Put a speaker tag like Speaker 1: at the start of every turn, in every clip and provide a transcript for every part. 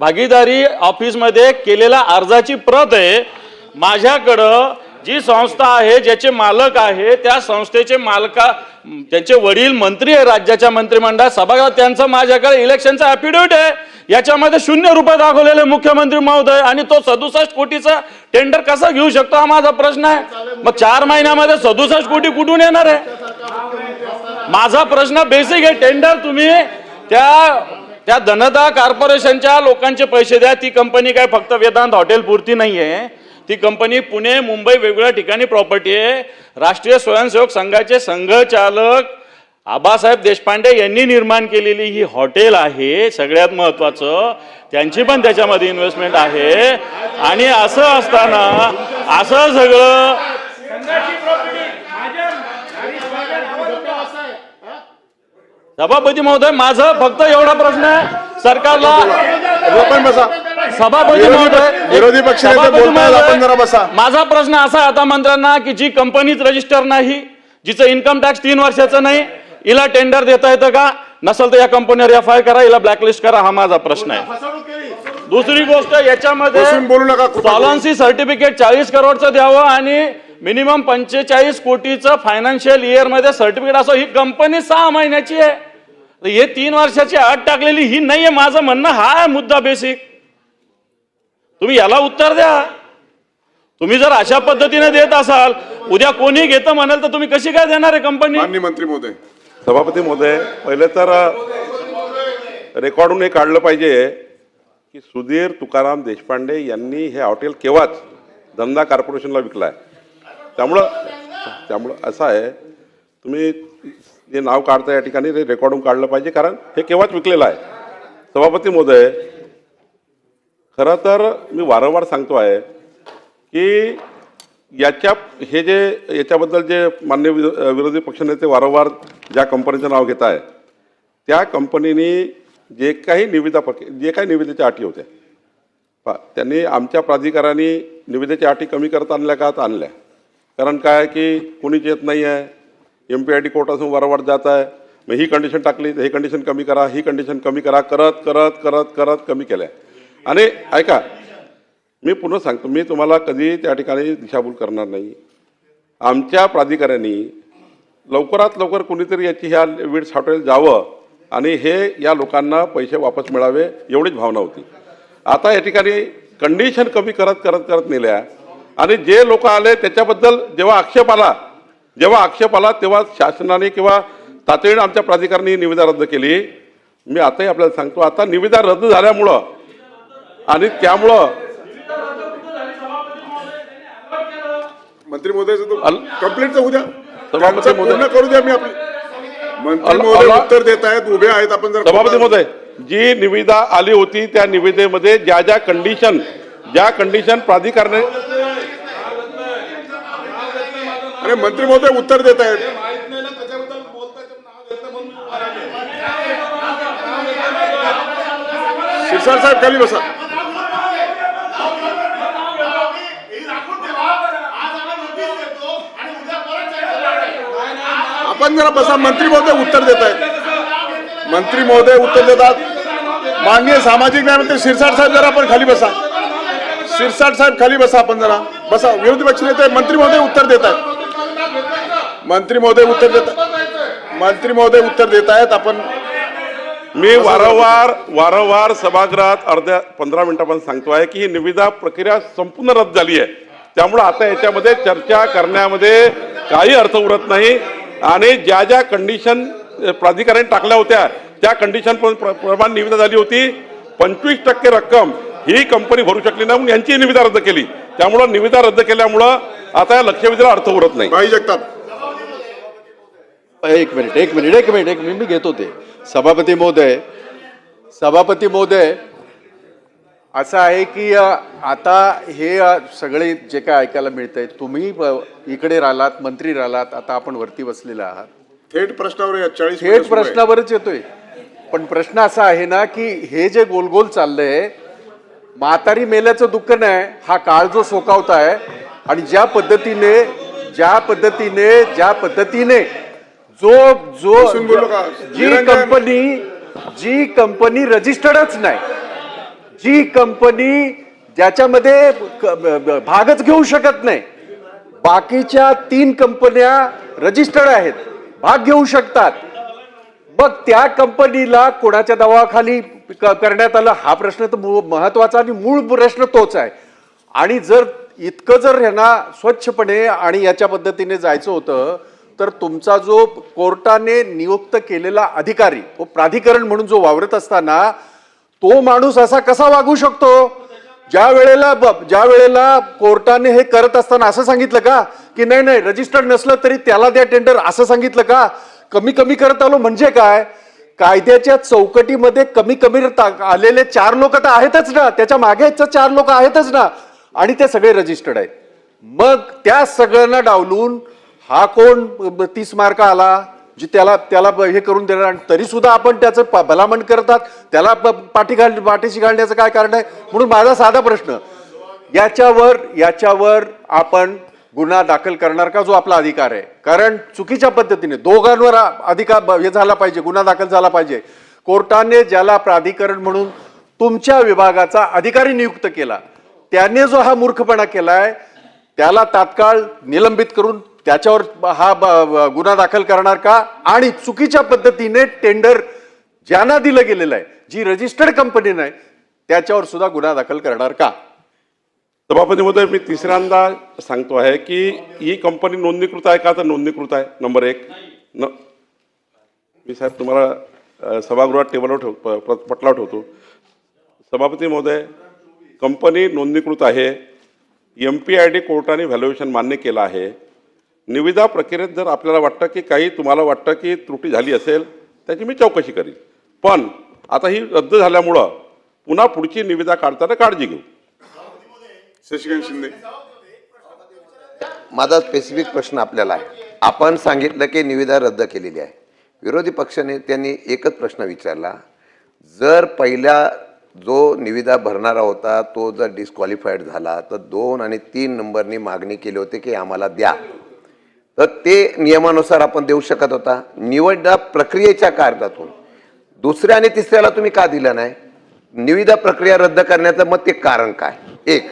Speaker 1: भागीदारी ऑफिसमध्ये केलेल्या अर्जाची प्रत आहे. माझ्याकडं जी संस्था आहे ज्याचे मालक आहे त्या संस्थेचे मालका त्यांचे वडील मंत्री आहे राज्याच्या मंत्रिमंडळात सभागृहात त्यांचं माझ्याकडे इलेक्शनचा ॲफिडेविट आहे. याच्यामध्ये शून्य रुपये दाखवलेले मुख्यमंत्री महोदय आणि तो सदुसष्ट कोटीचा टेंडर कसा घेऊ शकतो हा माझा प्रश्न आहे. मग चार महिन्यामध्ये सदुसष्ट कोटी कुठून येणार आहे? माझा प्रश्न बेसिक आहे. टेंडर तुम्ही त्या त्या धनदा कॉर्पोरेशनच्या लोकांचे पैसे द्या. ती कंपनी काय फक्त वेदांत हॉटेल पुरती नाही आहे ती कंपनी पुणे मुंबई वेगवेगळ्या ठिकाणी प्रॉपर्टी आहे. राष्ट्रीय स्वयंसेवक संघाचे संघचालक आबासाहेब देशपांडे यांनी निर्माण केलेली ही हॉटेल आहे. सगळ्यात महत्वाचं त्यांची पण त्याच्यामध्ये इन्व्हेस्टमेंट आहे. आणि असं असताना असं सगळं सभापती महोदय माझं फक्त एवढा प्रश्न आहे. सरकारला
Speaker 2: आपण बसा.
Speaker 1: सभापती महोदय
Speaker 2: विरोधी बसा.
Speaker 1: माझा प्रश्न असा आहे आता मंत्र्यांना की जी कंपनीच रजिस्टर नाही जिचं इन्कम टॅक्स तीन वर्षाचं नाही हिला टेंडर देता येतं का? नसेल तर या कंपनीवर एफ आय करा हिला ब्लॅकलिस्ट करा हा माझा प्रश्न आहे. दुसरी गोष्ट याच्यामध्ये
Speaker 2: बोलू नका.
Speaker 1: सॉलन्सी सर्टिफिकेट चाळीस करोडचं द्यावं आणि मिनिमम पंचेचाळीस कोटीचं फायनान्शियल इयरमध्ये सर्टिफिकेट असं ही कंपनी सहा महिन्याची आहे. हे तीन वर्षाची अट टाकलेली ही नाहीये माझं म्हणणं हा आहे मुद्दा बेसिक. तुम्ही याला उत्तर द्या. तुम्ही जर अशा पद्धतीने देत असाल उद्या कोणी घेतं म्हणाल तर तुम्ही कशी काय देणार आहे कंपनी
Speaker 2: माननीय मंत्री महोदय.
Speaker 3: सभापती महोदय पहिले तर रेकॉर्डून हे काढलं पाहिजे की सुधीर तुकाराम देशपांडे यांनी हे हॉटेल केव्हाच धंदा कॉर्पोरेशनला विकलं आहे त्यामुळं त्यामुळं असं आहे तुम्ही जे नाव काढता या ठिकाणी ते रेकॉर्डून काढलं पाहिजे कारण हे केव्हाच विकलेलं आहे. सभापती महोदय खरं तर मी वारंवार सांगतो आहे की याच्या हे जे याच्याबद्दल जे मान्य विरो- विरोधी पक्षनेते वारंवार ज्या कंपनीचं नाव घेत आहे त्या कंपनीने जे काही निविदा प्रक जे काही निविदेच्या अटी होत्या पा त्यांनी आमच्या प्राधिकाराने निविदेच्या अटी कमी करत आणल्या का तर आणल्या. कारण काय की कोणीच येत नाही आहे एम पी आय टी कोर्टातून वारंवार जात आहे मग ही कंडिशन टाकली तर ही कंडिशन कमी करा ही कंडिशन कमी करा करत करत करत करत कमी केल्या. आणि ऐका मी पुन्हा सांगतो मी तुम्हाला कधी त्या ठिकाणी दिशाभूल करणार नाही. आमच्या प्राधिकाऱ्यांनी लवकरात लवकर कुणीतरी याची ह्या विड्स हॉटेल जावं आणि हे या लोकांना पैसे वापस मिळावे एवढीच भावना होती. आता या ठिकाणी कंडिशन कमी करत करत करत नेल्या. आणि जे लोक आले त्याच्याबद्दल जेव्हा आक्षेप आला जेव्हा आक्षेप आला तेव्हा शासनाने किंवा तातडीने आमच्या प्राधिकाऱ्यांनी निविदा रद्द केली. मी आताही आपल्याला सांगतो आता निविदा रद्द झाल्यामुळं आणि त्यामुळं
Speaker 2: मंत्री तर उद्या
Speaker 3: सभापती.
Speaker 2: पूर्ण करू द्या मी उत्तर देत आहेत उभे आहेत आपण जर
Speaker 3: सभापती महोदय जी निविदा आली होती त्या निविदेमध्ये ज्या ज्या कंडिशन ज्या कंडिशन प्राधिकरणाने
Speaker 2: अरे मंत्री महोदय उत्तर देत आहेत. शिरसाट साहेब खाली बसा. आपण जरा बसा मंत्री महोदय उत्तर देत आहेत. मंत्री महोदय उत्तर देतात माननीय सामाजिक न्याय मंत्री शिरसाट साहेब जरा आपण खाली बसा. शिरसाट साहेब खाली बसा आपण जरा. बसा विरोधी पक्ष नेते मंत्री महोदय उत्तर देत आहेत. मंत्री महोदय उत्तर देत मंत्री महोदय उत्तर देत आहेत. आपण
Speaker 3: मी वारंवार वारंवार सभागृहात अर्ध्या पंधरा मिनिटापर्यंत सांगतो आहे की ही निविदा प्रक्रिया संपूर्ण रद्द झाली आहे. त्यामुळं आता याच्यामध्ये चर्चा करण्यामध्ये काही अर्थ उरत नाही. आणि ज्या ज्या कंडिशन प्राधिकाऱ्याने टाकल्या होत्या त्या कंडिशन प्रमाणे निविदा झाली होती. पंचवीस टक्के रक्कम ही कंपनी भरू शकली नाही म्हणून यांची निविदा रद्द केली. त्यामुळं निविदा रद्द केल्यामुळं आता या लक्षवेधीला अर्थ उरत नाही.
Speaker 2: भाई जगताप
Speaker 4: एक मिनिट एक मिनिट एक मिनिट एक मिनिट मी घेतो ते. सभापती महोदय सभापती महोदय असं आहे की आता हे सगळे जे काय ऐकायला मिळतंय तुम्ही अ, इकडे राहिलात मंत्री राहिलात आता आपण वरती बसलेला आहात.
Speaker 2: थेट प्रश्नावर
Speaker 4: थेट प्रश्नावरच येतोय. पण प्रश्न असा आहे ना की हे जे गोलगोल चाललंय म्हातारी मेल्याचं दुःख नाही हा काळ जो सोकावताय आणि ज्या पद्धतीने ज्या पद्धतीने ज्या पद्धतीने जो जो? जी कंपनी जी कंपनी रजिस्टर्डच नाही. जी कंपनी ज्याच्यामध्ये भागच घेऊ शकत नाही. बाकीच्या तीन कंपन्या रजिस्टर्ड आहेत. भाग घेऊ शकतात. मग त्या कंपनीला कोणाच्या दबावाखाली करण्यात आलं? हा प्रश्न तर महत्त्वाचा आणि मूळ प्रश्न तोच आहे. आणि जर इतकं जर ह्यांना स्वच्छपणे आणि याच्या पद्धतीने जायचं होतं तर तुमचा जो कोर्टाने नियुक्त केलेला अधिकारी व प्राधिकरण म्हणून जो वावरत असताना तो माणूस असा कसा वागू शकतो? ज्या वेळेला ज्या वेळेला कोर्टाने हे करत असताना असं सांगितलं का? की नाही नाही रजिस्टर्ड नसलं तरी त्याला द्या टेंडर असं सांगितलं का? कमी कमी करत आलो म्हणजे काय? कायद्याच्या चौकटीमध्ये कमी कमी आलेले चार लोक तर आहेतच ना. त्याच्या मागेच चार लोक आहेतच ना. आणि ते सगळे रजिस्टर्ड आहेत. मग त्या सगळ्यांना डावलून हा कोण तीस मार्क आला जी त्याला त्याला ब- हे करून देणार आणि तरी सुद्धा आपण त्याचं प- भलामण करतात त्याला प- पाठी घाल पाठीशी घालण्याचं काय कारण आहे? म्हणून माझा साधा प्रश्न याच्यावर याच्यावर आपण गुन्हा दाखल करणार का? जो आपला अधिकार आहे. कारण चुकीच्या पद्धतीने दोघांवर अधिकार ब- हे झाला पाहिजे गुन्हा दाखल झाला पाहिजे. कोर्टाने ज्याला प्राधिकरण म्हणून तुमच्या विभागाचा अधिकारी नियुक्त केला त्याने जो हा मूर्खपणा केलाय त्याला तात्काळ निलंबित करून त्याच्यावर हा ब- गुन्हा दाखल करणार का? आणि चुकीच्या पद्धतीने टेंडर ज्यांना दिलं गेलेलं आहे जी रजिस्टर्ड कंपनी नाही त्याच्यावर सुद्धा गुन्हा दाखल करणार का?
Speaker 3: सभापती महोदय मी तिसऱ्यांदा सांगतो आहे की ही कंपनी नोंदणीकृत आहे का? तर नोंदणीकृत आहे. नंबर एक. न मी साहेब तुम्हाला सभागृहात टेबलवर ठेव प- पटलावर ठेवतो. सभापती महोदय कंपनी नोंदणीकृत आहे. एम पी आय डी कोर्टाने व्हॅल्युएशन मान्य केलं आहे. निविदा प्रक्रियेत जर आपल्याला वाटतं की काही तुम्हाला वाटतं की त्रुटी झाली असेल त्याची मी चौकशी करीन. पण आता ही रद्द झाल्यामुळं पुन्हा पुढची निविदा काढताना काळजी घेऊ.
Speaker 2: शशिकांत शिंदे.
Speaker 5: माझा स्पेसिफिक प्रश्न आपल्याला आहे. आपण सांगितलं की निविदा रद्द केलेली आहे. विरोधी पक्षनेत्यांनी एकच प्रश्न विचारला. जर पहिल्या जो निविदा भरणारा होता तो जर डिस्क्वालिफाईड झाला तर दोन आणि तीन नंबरनी मागणी केली होती की आम्हाला द्या. तर ते नियमानुसार आपण देऊ शकत होता. निवडा प्रक्रियेच्या कार्यातून दुसऱ्या आणि तिसऱ्याला तुम्ही का दिलं नाही? निविदा प्रक्रिया रद्द करण्याचं मग ते कारण काय? एक.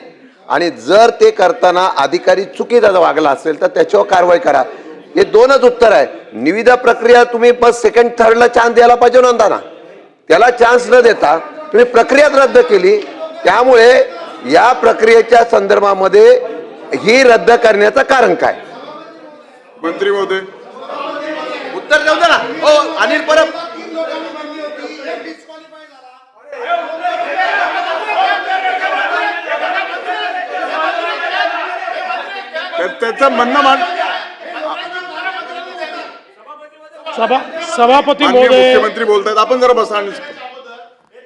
Speaker 5: आणि जर ते करताना अधिकारी चुकीचा वागला असेल तर त्याच्यावर कारवाई करा. हे दोनच उत्तर आहे. निविदा प्रक्रिया तुम्ही बस सेकंड थर्डला चान्स द्यायला पाहिजे नव्हता ना त्याला चान्स न देता तुम्ही प्रक्रियाच रद्द केली. त्यामुळे या प्रक्रियेच्या संदर्भामध्ये ही रद्द करण्याचं कारण काय?
Speaker 2: मंत्री महोदय.
Speaker 5: उत्तर देऊ दे ना. हो अनिल परब.
Speaker 2: त्या- त्याचं म्हणणं मान
Speaker 6: सभा सभापती महोदय.
Speaker 2: मुख्यमंत्री बोलतायत. आपण जरा बसा आणि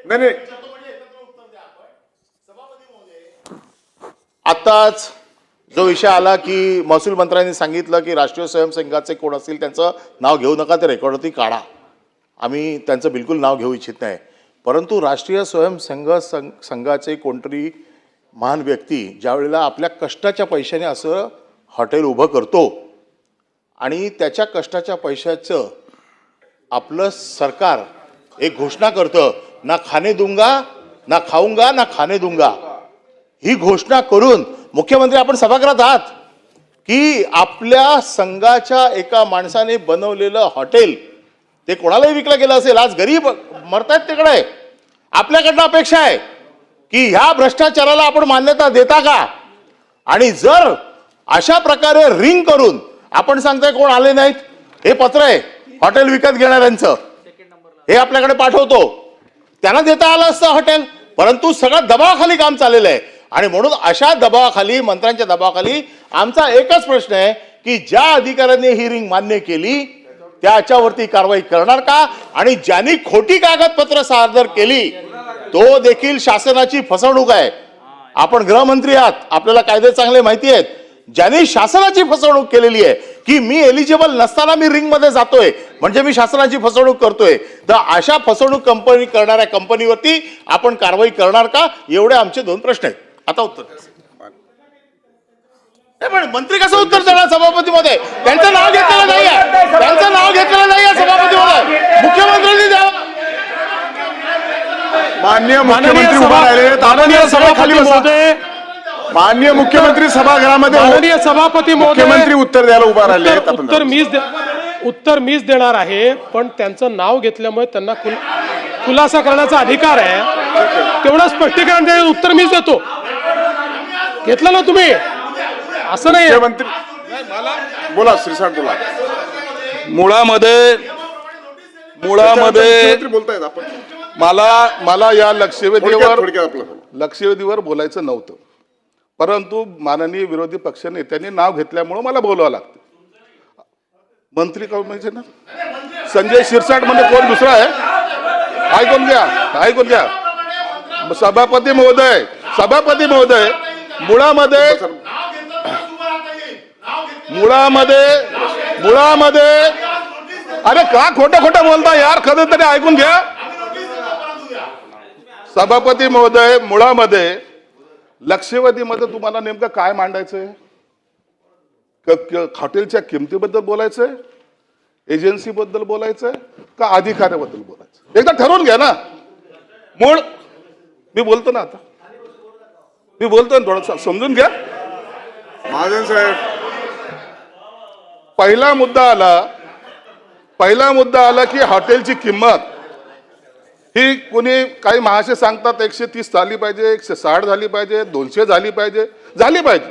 Speaker 2: नाही नाही.
Speaker 7: आत्ताच जो विषय आला की महसूल मंत्र्यांनी सांगितलं की राष्ट्रीय स्वयंसंघाचे कोण असतील त्यांचं नाव घेऊ नका ते रेकॉर्डवरती काढा. आम्ही त्यांचं बिलकुल नाव घेऊ इच्छित नाही. परंतु राष्ट्रीय स्वयंसंघ संघ संघाचे कोणतरी महान व्यक्ती ज्यावेळेला आपल्या कष्टाच्या पैशाने असं हॉटेल उभं करतो आणि त्याच्या कष्टाच्या पैशाचं आपलं सरकार एक घोषणा करतं ना खाणे दूंगा ना खाऊंगा ना खाणे दूंगा. ही घोषणा करून मुख्यमंत्री आपण सभागृहात आहात की आपल्या संघाच्या एका माणसाने बनवलेलं हॉटेल ते कोणालाही विकलं गेलं असेल आज गरीब मरतायत तिकडे. आपल्याकडनं अपेक्षा आहे की ह्या भ्रष्टाचाराला आपण मान्यता देता का? आणि जर अशा प्रकारे रिंग करून आपण सांगताय कोण आले नाहीत हे पत्र आहे हॉटेल विकत घेणाऱ्यांचं. हे आपल्याकडे पाठवतो. त्यांना देता आलं असतं हॉटेल परंतु सगळं दबावाखाली काम चाललेलं आहे. आणि म्हणून अशा दबावाखाली मंत्र्यांच्या दबावाखाली आमचा एकच प्रश्न आहे की ज्या अधिकाऱ्यांनी ही रिंग मान्य केली त्याच्यावरती कारवाई करणार का? आणि ज्यांनी खोटी कागदपत्र सादर केली तो देखील शासनाची फसवणूक आहे. आपण गृहमंत्री आहात आपल्याला कायदे चांगले माहिती आहेत. ज्यांनी शासनाची फसवणूक केलेली आहे की मी एलिजिबल नसताना मी रिंगमध्ये जातोय म्हणजे मी शासनाची फसवणूक करतोय. तर अशा फसवणूक कंपनी करणाऱ्या कंपनीवरती आपण कारवाई करणार का? एवढे आमचे दोन प्रश्न आहेत. आता उत्तर. द्या. नाही पण मंत्री कसं उत्तर देणार सभापती मध्ये त्यांचं नाव घेतलेलं नाहीये. त्यांचं नाव घेतलेलं नाहीये सभापती मध्ये मुख्यमंत्र्यांनी द्यावं
Speaker 2: माननीय
Speaker 6: माननीय
Speaker 2: मुख्यमंत्री उभा राहिले आपण
Speaker 6: माननीय
Speaker 2: जरा सगळे खाली
Speaker 6: सभापती
Speaker 2: बसा.
Speaker 6: महोदय.
Speaker 2: माननीय मुख्यमंत्री सभागृहामध्ये
Speaker 6: माननीय सभापती
Speaker 2: मुख्यमंत्री उत्तर द्यायला उभा राहिले
Speaker 6: उत्तर मीच दे- उत्तर मीच देणार आहे पण त्यांचं नाव घेतल्यामुळे त्यांना खुल- खुलासा करण्याचा अधिकार आहे. तेवढं स्पष्टीकरण द्या उत्तर मीच देतो. घेतलं ना तुम्ही? असं नाही.
Speaker 2: मुख्यमंत्री बोला श्रीसाठ बोला.
Speaker 8: मुळामध्ये मुळामध्ये
Speaker 2: मुख्यमंत्री बोलतायत आपण.
Speaker 8: मला मला या लक्षवेधीवर
Speaker 2: थोडक्यात आपलं
Speaker 8: लक्षवेधीवर बोलायचं नव्हतं. परंतु माननीय विरोधी पक्षनेत्यांनी नाव घेतल्यामुळं मला बोलावं लागतं. मंत्री कमिशनर संजय शिरसाट म्हणजे कोण दुसरा आहे? ऐकून घ्या ऐकून घ्या. सभापती महोदय सभापती महोदय मुळामध्ये मुळामध्ये मुळामध्ये अरे का खोटं खोटं बोलता? यार खर तरी ऐकून घ्या. सभापती महोदय मुळामध्ये लक्षवेधीमध्ये तुम्हाला नेमकं काय मांडायचंय? हॉटेलच्या किमतीबद्दल बोलायचंय? एजन्सीबद्दल बोलायचंय? का अधिकाऱ्याबद्दल बोलायचं एकदा ठरवून घ्या ना. मूळ मी बोलतो ना आता. मी बोलतो ना थोडं समजून घ्या.
Speaker 2: महाजन साहेब.
Speaker 8: पहिला मुद्दा आला पहिला मुद्दा आला की हॉटेलची किंमत. ही कोणी काही महाशय सांगतात एकशे तीस झाली पाहिजे एकशे साठ झाली पाहिजे दोनशे झाली पाहिजे. झाली पाहिजे.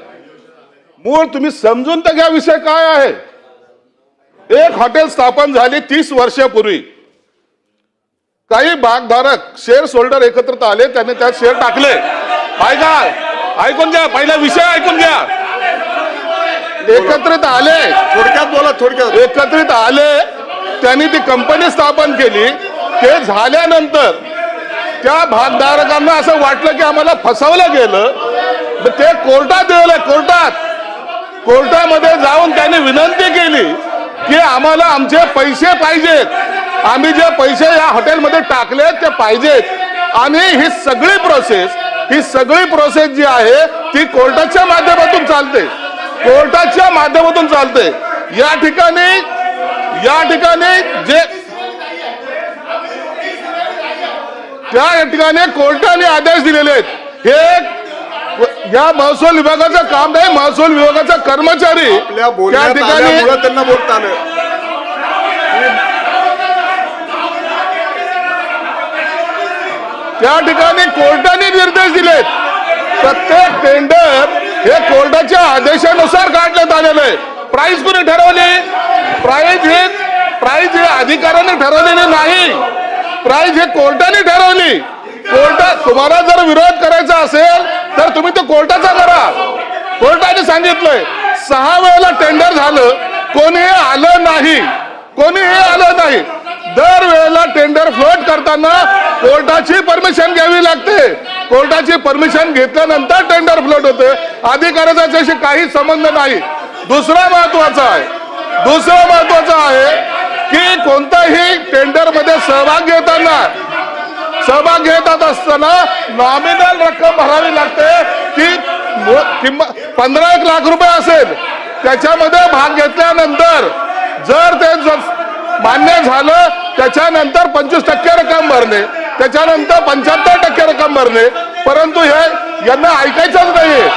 Speaker 8: मूळ तुम्ही समजून तर घ्या विषय काय आहे. एक हॉटेल स्थापन झाली तीस वर्षापूर्वी. काही भागधारक शेअर होल्डर एकत्रित आले त्यांनी त्यात शेअर टाकले. ऐका ऐकून घ्या पहिला विषय ऐकून घ्या. एकत्रित आले.
Speaker 2: थोडक्यात बोला थोडक्यात.
Speaker 8: एकत्रित आले. त्यांनी ती कंपनी स्थापन केली. ते झाल्यानंतर त्या भागधारकांना असं वाटलं की आम्हाला फसवलं गेलं. ते कोर्टात गेले कोर्टात. कोर्टामध्ये जाऊन त्यांनी विनंती केली की आम्हाला आमचे पैसे पाहिजेत. आम्ही जे पैसे या हॉटेलमध्ये टाकले ते पाहिजेत. आणि ही सगळी प्रोसेस ही सगळी प्रोसेस जी आहे ती कोर्टाच्या माध्यमातून चालते. कोर्टाच्या माध्यमातून चालते. या ठिकाणी या ठिकाणी जे त्या ठिकाणी कोर्टाने आदेश दिलेले आहेत. हे या महसूल विभागाचं काम नाही महसूल विभागाचा कर्मचारी त्या ठिकाणी
Speaker 2: त्यांना बोलता आलं.
Speaker 8: त्या ठिकाणी कोर्टाने निर्देश दिलेत. प्रत्येक टेंडर हे कोर्टाच्या आदेशानुसार काढण्यात आलेलं आहे. प्राइस कोणी ठरवली? प्राइस हे प्राइस हे अधिकाऱ्याने ठरवलेली नाही. प्राइस हे कोर्टाने ठरवली. कोर्टात तुम्हाला जर विरोध करायचा असेल तर तुम्ही तो कोर्टाचा करा. कोर्टाने सांगितलंय सहा वेळेला टेंडर झालं कोणी हे आलं नाही. कोणी हे आलं नाही. दर वेळेला टेंडर फ्लोट करताना कोर्टाची परमिशन घ्यावी लागते. कोर्टाची परमिशन घेतल्यानंतर टेंडर फ्लोट होते. अधिकाऱ्याचा त्याशी काही संबंध नाही. दुसरा महत्त्वाचा आहे. दुसरं महत्वाचं आहे की कोणताही टेंडरमध्ये सहभाग घेताना सहभाग घेतात असताना नॉमिनल रक्कम भरावी लागते. की किंमत पंधरा एक लाख रुपये असेल. त्याच्यामध्ये भाग घेतल्यानंतर जर ते मान्य झालं त्याच्यानंतर पंचवीस टक्के रक्कम भरणे त्याच्यानंतर पंच्याहत्तर टक्के रक्कम भरले. परंतु हे यांना ऐकायचंच नाहीये.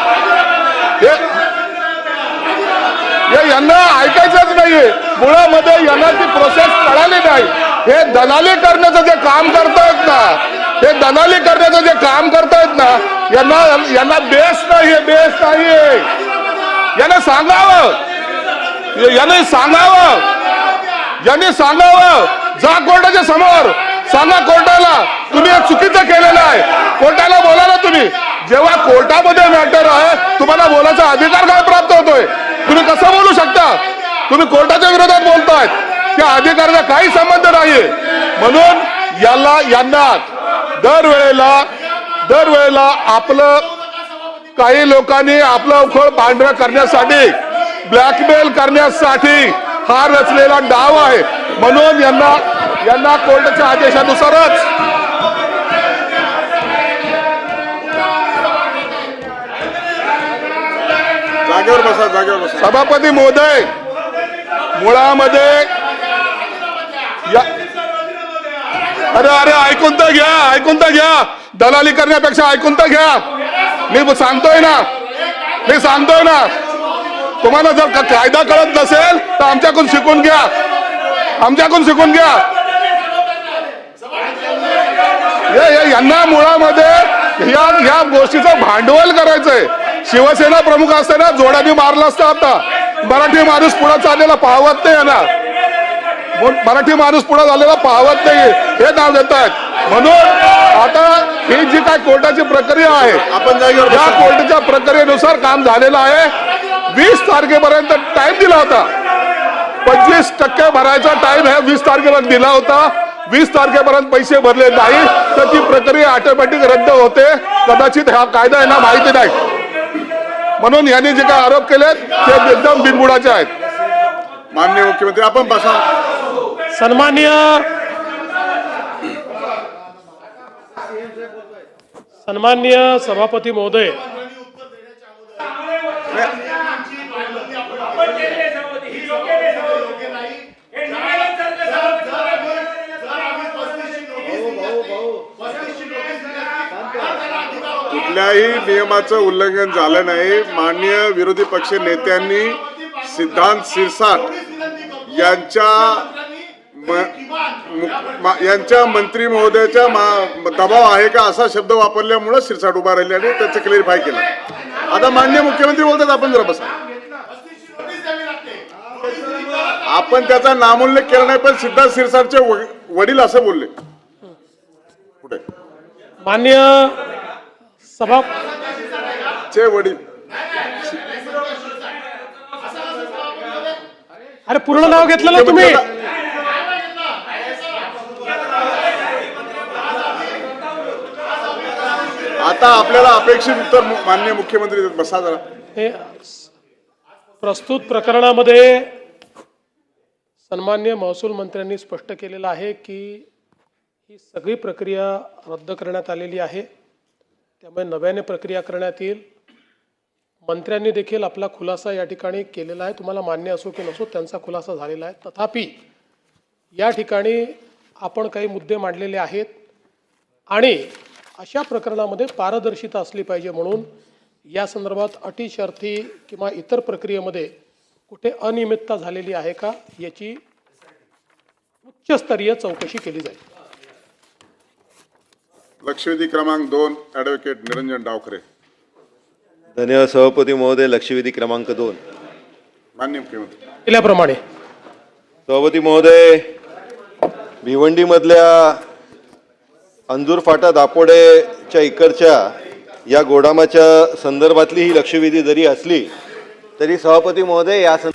Speaker 8: हे यांना ऐकायचंच नाहीये. मुळामध्ये यांना ती प्रोसेस कळाली नाही. हे दलाली करण्याचं जे काम करतायत ना हे दलाली करण्याचं जे काम करतायत ना यांना यांना बेस नाहीये बेस नाहीये. यांना सांगावं. यांनी सांगावं. यांनी सांगावं. जा कोर्टाच्या समोर. सांगा कोर्टाला. तुम्ही चुकीचं केलेलं आहे. कोर्टाला बोला ना तुम्ही. जेव्हा कोर्टामध्ये मॅटर आहे तुम्हाला बोलायचा अधिकार काय प्राप्त होतोय? तुम्ही कसं बोलू शकता? तुम्ही कोर्टाच्या विरोधात बोलतायत त्या अधिकाराचा काही संबंध नाहीये. म्हणून याला यांना दरवेळेला दरवेळेला आपलं काही लोकांनी आपलं उखळ पांढरं करण्यासाठी ब्लॅकमेल करण्यासाठी हा रचलेला डाव आहे. म्हणून यांना यांना कोर्टाच्या आदेशानुसारच
Speaker 2: जागेवर बसा जागेवर बसा.
Speaker 8: सभापती महोदय मुळामध्ये अरे अरे ऐकून तर घ्या ऐकून तर घ्या. दलाली करण्यापेक्षा ऐकून तर घ्या. मी सांगतोय ना मी सांगतोय ना. तुम्हाला जर कायदा कळत नसेल तर आमच्याकडून शिकून घ्या. आमच्याकडून शिकून घ्या. यांना मुळामध्ये या या गोष्टीचं भांडवल करायचंय. शिवसेना प्रमुख असताना जोड्याने मारला असता आता. मराठी माणूस पुढे चाललेला पाहवत नाही यांना. मराठी माणूस पुढे झालेला पाहवत नाही. हे नाव देत आहेत. म्हणून आता ही जी काय कोर्टाची प्रक्रिया आहे
Speaker 2: आपण
Speaker 8: या. कोर्टाच्या प्रक्रियेनुसार काम झालेलं आहे. वीस तारखेपर्यंत टाइम दिला होता. पंचवीस टक्के भरायचा टाइम हे वीस तारखेपर्यंत दिला होता. वीस तारखेपर्यंत पैसे भरले नाही तर ती प्रक्रिया ऑटोमॅटिक रद्द होते. कदाचित हा कायदा यांना माहिती नाही. म्हणून यांनी जे काय आरोप केले ते एकदम बिनबुडाचे आहेत.
Speaker 2: माननीय मुख्यमंत्री आपण बसा.
Speaker 6: सन्मान्य सन्मान्य सभापती महोदय
Speaker 2: कुठल्याही नियमाचं उल्लंघन झालं नाही. माननीय विरोधी पक्ष नेत्यांनी सिद्धांत शिरसाट यांच्या यांच्या मंत्री महोदयाच्या दबाव आहे का असा शब्द वापरल्यामुळे सिरसाट उभा राहिले आणि त्याचं क्लिअरिफाय केलं. आता माननीय मुख्यमंत्री बोलतात आपण जरा बसा. आपण त्याचा नामोल्लेख केला नाही पण सिद्धार्थ सिरसाटचे वडील असं बोलले. कुठे?
Speaker 6: मान्य सभा.
Speaker 2: चे वडील.
Speaker 6: अरे पूर्ण नाव घेतलं ना तुम्ही?
Speaker 2: आता आपल्याला अपेक्षित उत्तर मु- माननीय मुख्यमंत्री. बसा जरा.
Speaker 6: हे प्रस्तुत प्रकरणामध्ये सन्मान्य महसूल मंत्र्यांनी स्पष्ट केलेलं आहे की ही सगळी प्रक्रिया रद्द करण्यात आलेली आहे. त्यामुळे नव्याने प्रक्रिया करण्यात येईल. मंत्र्यांनी देखील आपला खुलासा या ठिकाणी केलेला आहे. तुम्हाला मान्य असो की नसो त्यांचा खुलासा झालेला आहे. तथापि या ठिकाणी आपण काही मुद्दे मांडलेले आहेत आणि अशा प्रकरणामध्ये पारदर्शिता असली पाहिजे म्हणून या संदर्भात अटी शर्थी किंवा इतर प्रक्रियेमध्ये कुठे अनियमितता झालेली आहे का याची उच्चस्तरीय चौकशी केली जाईल.
Speaker 2: लक्षवेधी क्रमांक दोन ऍडव्होकेट निरंजन डावखरे.
Speaker 9: धन्यवाद सभापती महोदय लक्षवेधी क्रमांक दोन.
Speaker 2: माननीय मुख्यमंत्री.
Speaker 6: केल्याप्रमाणे.
Speaker 9: सभापती महोदय भिवंडीमधल्या अंजूर फाटा दापोडेच्या इकडच्या या गोडामाच्या संदर्भातली ही लक्षवेधी जरी असली तरी सभापती महोदय या सं